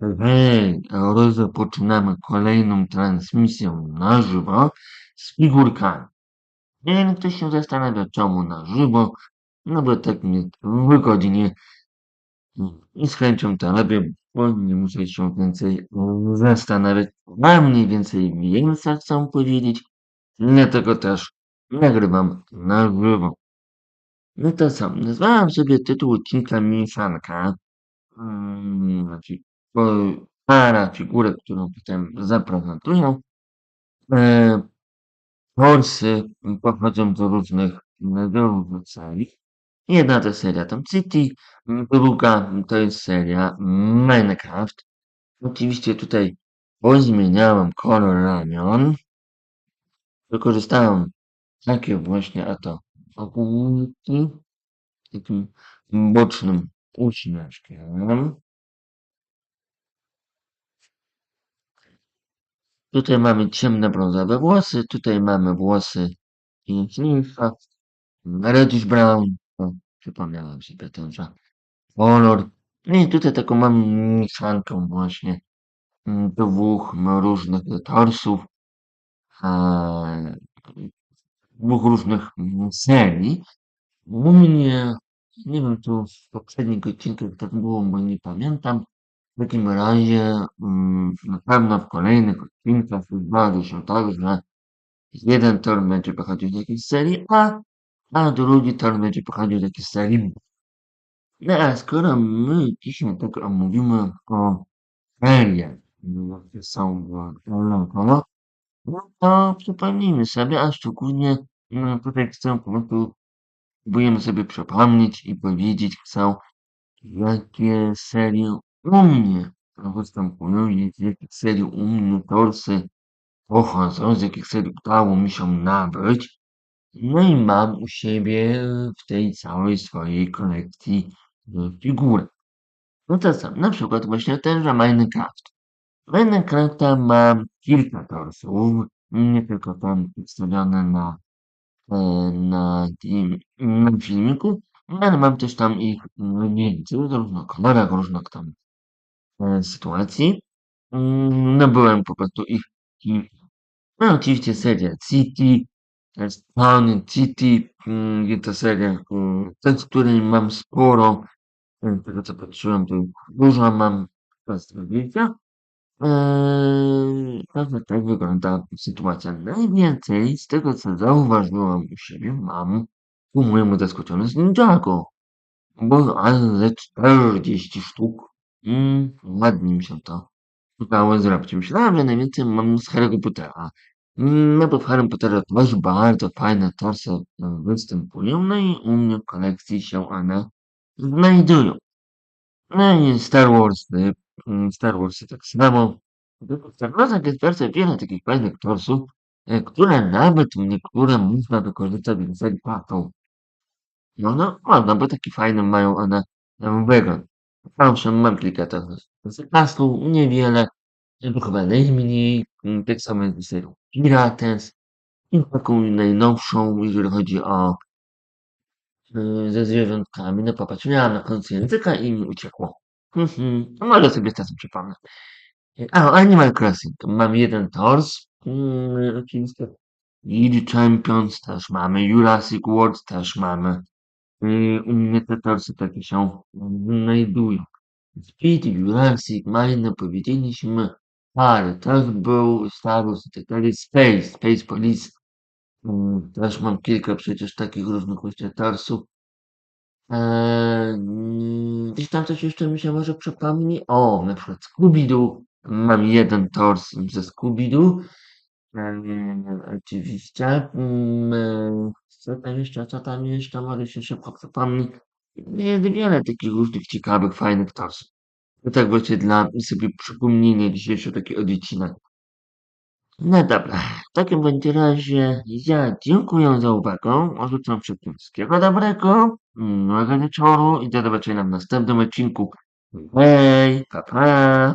Hej, rozpoczynamy kolejną transmisję na żywo z figurkami. Jeżeli ktoś się zastanawia, czemu na żywo, no bo tak mnie wygodnie i z chęcią to robię, bo nie muszę się więcej zastanawiać. Mam mniej więcej wiem, co chcę powiedzieć, dlatego też nagrywam na żywo. No to co, nazwałem sobie tytuł odcinka Mieszanka, mm, znaczy para figurek, którą potem zaprezentują. E, Torsy pochodzą do różnych, do różnych serii. Jedna to seria Tom City, druga to jest seria Minecraft. Oczywiście tutaj pozmieniałem kolor ramion. Wykorzystałem takie właśnie, a to ogólniki, takim bocznym uśmieszkiem. Tutaj mamy ciemne brązowe włosy, tutaj mamy włosy piękniejsze, reddish brown, o, przypomniałem sobie ten za kolor. No i tutaj taką mam mieszankę właśnie mm, dwóch różnych torsów, e, dwóch różnych serii. U mnie, nie wiem, czy w poprzednich odcinkach tak było, bo nie pamiętam. W takim razie mm, na pewno w kolejnych odcinkach zdarzy się tak, że jeden tor będzie pochodził z jakiejś serii A, a drugi tor będzie pochodził z jakiejś serii B. No skoro my dzisiaj tak omówimy o seriach, jakie są Loko, no to przypomnijmy sobie, a szczególnie no, tutaj chcę po prostu próbujemy sobie przypomnieć i powiedzieć chcę, jakie serie i z jakich serii u mnie torsy pochodzą, z jakich serii udało mi się nabyć. No i mam u siebie w tej całej swojej kolekcji figurek. No to co, na przykład właśnie tenże Minecraft. Minecrafta mam kilka torsów, nie tylko tam przedstawione na, e, na tym na filmiku, ale mam też tam ich więcej, w różnych kolorach, różnych tam e, sytuacji. Mm, No byłem po prostu ich kilka. No oczywiście seria City, Town City, mm, i to seria, mm, z której mam sporo, z tego co patrzyłem, to dużo mam zdrowia. Eee, tak wygląda sytuacja. Najwięcej z tego co zauważyłem u siebie mam ku mojemu zaskoczeniu z Ninjago. Bo ale 40 sztuk. Mm, ładnie mi się to udało zrobić. Myślałem, że najwięcej mam z Harry'ego Pottera. Mm, No bo w Harry Potterze też bardzo fajne torsy e, występują, no i u mnie w kolekcji się one znajdują. No i Star Wars, mm, Star Warsy tak samo. W Star Warsach jest bardzo wiele takich fajnych torsów, e, które nawet niektóre można wykorzystać w Patrol. No, no, można, bo taki fajny mają one e, wygląd. Owszem, mam kilka torsów czasu, niewiele, chyba najmniej, tak samo jak z Pirates i taką najnowszą, jeżeli chodzi o y, ze zwierzątkami. No popatrz, miałam na końcu języka i mi uciekło. Mhm, no może sobie czasem przypomnę. A, Animal Crossing. Mam jeden tors, mm, Champions też mamy, Jurassic World też mamy. Y, U mnie te torsy takie się znajdują. Speed, Jurassic, Mine, powiedzieliśmy. Ale też był Starus, Tetary, Space, Space Police. Mm, Też mam kilka przecież takich różnych właśnie torsów. Eee, gdzieś tam coś jeszcze mi się może przypomni. O, na przykład Scooby-Doo. Mam jeden tors ze Scooby-Doo. Eee, oczywiście. Mm, e, Co tam jeszcze, co tam jeszcze, może się szybko przypomni. Jest wiele takich różnych ciekawych, fajnych torsów. To tak właśnie dla sobie przypomnienia dzisiejszy taki odcinek. No dobra, w takim bądź razie ja dziękuję za uwagę, życzę wszystkim wszystkiego dobrego, miłego wieczoru i do zobaczenia w następnym odcinku. Hej, pa pa!